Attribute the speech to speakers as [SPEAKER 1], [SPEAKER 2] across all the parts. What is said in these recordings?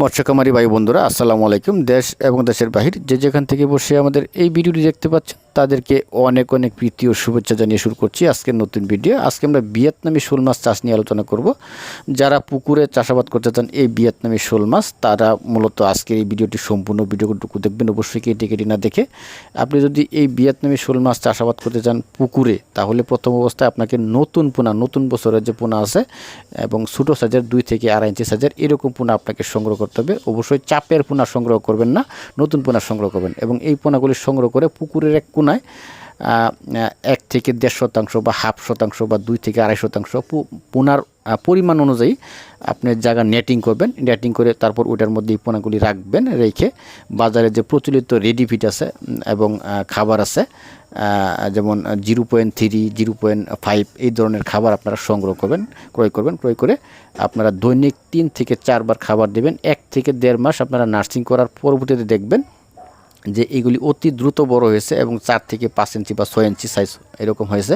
[SPEAKER 1] মৎস্যকামারী ভাই বন্ধুরা, আসসালামু আলাইকুম। দেশ এবং দেশের বাহির যে যেখান থেকে বসে আমাদের এই ভিডিওটি দেখতে পাচ্ছেন তাদেরকে অনেক অনেক প্রীতি ও শুভেচ্ছা জানিয়ে শুরু করছি আজকের নতুন ভিডিও। আজকে আমরা ভিয়েতনামি শোল মাছ চাষ নিয়ে আলোচনা করব। যারা পুকুরে চাষাবাদ করতে চান এই ভিয়েতনামি শোল মাছ, তারা মূলত আজকের এই ভিডিওটি সম্পূর্ণ ভিডিওটুকু দেখবেন, অবশ্যই কেটে কেটে না দেখে। আপনি যদি এই ভিয়েতনামি শোল মাছ চাষাবাদ করতে চান পুকুরে, তাহলে প্রথম অবস্থায় আপনাকে নতুন পোনা, নতুন বছরের যে পোনা আছে এবং ছোটো সাইজের দুই থেকে আড়াই ইঞ্চি সাইজের এরকম পোনা আপনাকে সংগ্রহ করতে হবে। অবশ্যই চাপের পোনা সংগ্রহ করবেন না, নতুন পোনা সংগ্রহ করবেন এবং এই পোনাগুলি সংগ্রহ করে পুকুরের এক কোনায় এক থেকে দেড় শতাংশ বা হাফ শতাংশ বা দুই থেকে আড়াই শতাংশ পোনার পরিমাণ অনুযায়ী আপনি জায়গা নেটিং করবেন। নেটিং করে তারপর ওটার মধ্যে এই পোনাগুলি রাখবেন, রেখে বাজারে যে প্রচলিত রেডি ফিট আছে এবং খাবার আছে যেমন zero point three, zero point five, এই ধরনের খাবার আপনারা সংগ্রহ করবেন, ক্রয় করবেন। ক্রয় করে আপনারা দৈনিক তিন থেকে চারবার খাবার দেবেন। এক থেকে দেড় মাস আপনারা নার্সিং করার পরবর্তীতে দেখবেন যে এগুলি অতি দ্রুত বড় হয়েছে এবং চার থেকে পাঁচ ইঞ্চি বা ছয় ইঞ্চি সাইজ এরকম হয়েছে,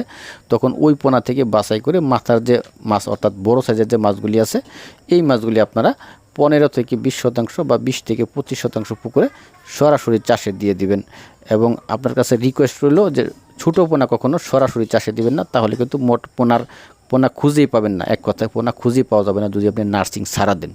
[SPEAKER 1] তখন ওই পোনা থেকে বাছাই করে মাথার যে মাছ, অর্থাৎ বড় সাইজের যে মাছগুলি আছে, এই মাছগুলি আপনারা পনেরো থেকে বিশ শতাংশ বা বিশ থেকে পঁচিশ শতাংশ পুকুরে সরাসরি চাষে দিয়ে দিবেন। এবং আপনার কাছে রিকোয়েস্ট রইল যে ছোটো পোনা কখনও সরাসরি চাষে দিবেন না, তাহলে কিন্তু মোট পোনার পোনা খুঁজেই পাবেন না, এক কথায় পোনা খুঁজেই পাওয়া যাবে না যদি আপনি নার্সিং সারা দেন।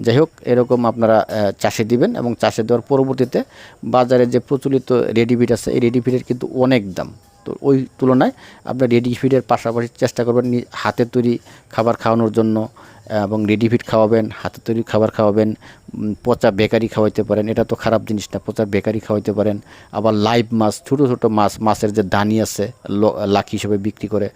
[SPEAKER 1] যাই হোক, এরকম আপনারা চাষে দিবেন এবং চাষে দেওয়ার পরবর্তীতে বাজারে যে প্রচলিত রেডিফিড আছে, এই রেডিফিডের কিন্তু অনেক দাম। তো ওই তুলনায় আপনার রেডি ফিডের পাশাপাশি চেষ্টা করবেন হাতে তৈরি খাবার খাওয়ানোর জন্য এবং রেডি ফিড খাওয়াবেন, হাতে তৈরি খাবার খাওয়াবেন পচা বেকারি খাওয়াইতে পারেন, এটা তো খারাপ জিনিস না, পচা বেকারি খাওয়াইতে পারেন। আবার লাইভ মাছ, ছোটো ছোটো মাছ, মাছের যে দানি আছে, ল- লাকি হিসেবে বিক্রি করে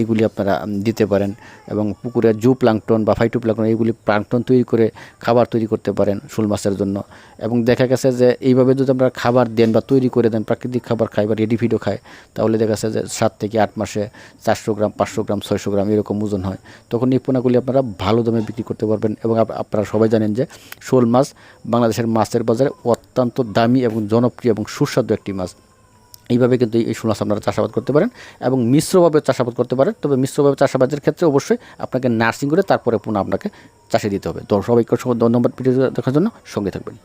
[SPEAKER 1] এগুলি আপনারা দিতে পারেন এবং পুকুরে জু প্লাংটন বা ফাইটো প্লাংটন এইগুলি প্লাংটন তৈরি করে খাবার তৈরি করতে পারেন শোল মাছের জন্য। এবং দেখা গেছে যে এইভাবে যদি আমরা খাবার দেন বা তৈরি করে দেন, প্রাকৃতিক খাবার খাই বা রেডি ফিডও খায়, তাহলে দেখা যাচ্ছে যে সাত থেকে আট মাসে চারশো গ্রাম, পাঁচশো গ্রাম, ছয়শো গ্রাম এরকম ওজন হয়। তখন এই পোনাগুলি আপনারা ভালো দামে বিক্রি করতে পারবেন এবং আপনারা সবাই জানেন যে শোল মাছ বাংলাদেশের মাছের বাজারে অত্যন্ত দামি এবং জনপ্রিয় এবং সুস্বাদু একটি মাছ। এইভাবে কিন্তু এই শোল আপনারা চাষাবাদ করতে পারেন এবং মিশ্রভাবে চাষাবাদ করতে পারেন। তবে মিশ্রভাবে চাষাবাদের ক্ষেত্রে অবশ্যই আপনাকে নার্সিং করে তারপরে পুনঃ আপনাকে চাষে দিতে হবে। তো সবাইকে ধন্যবাদ ভিডিও দেখার জন্য। সঙ্গে থাকবেন।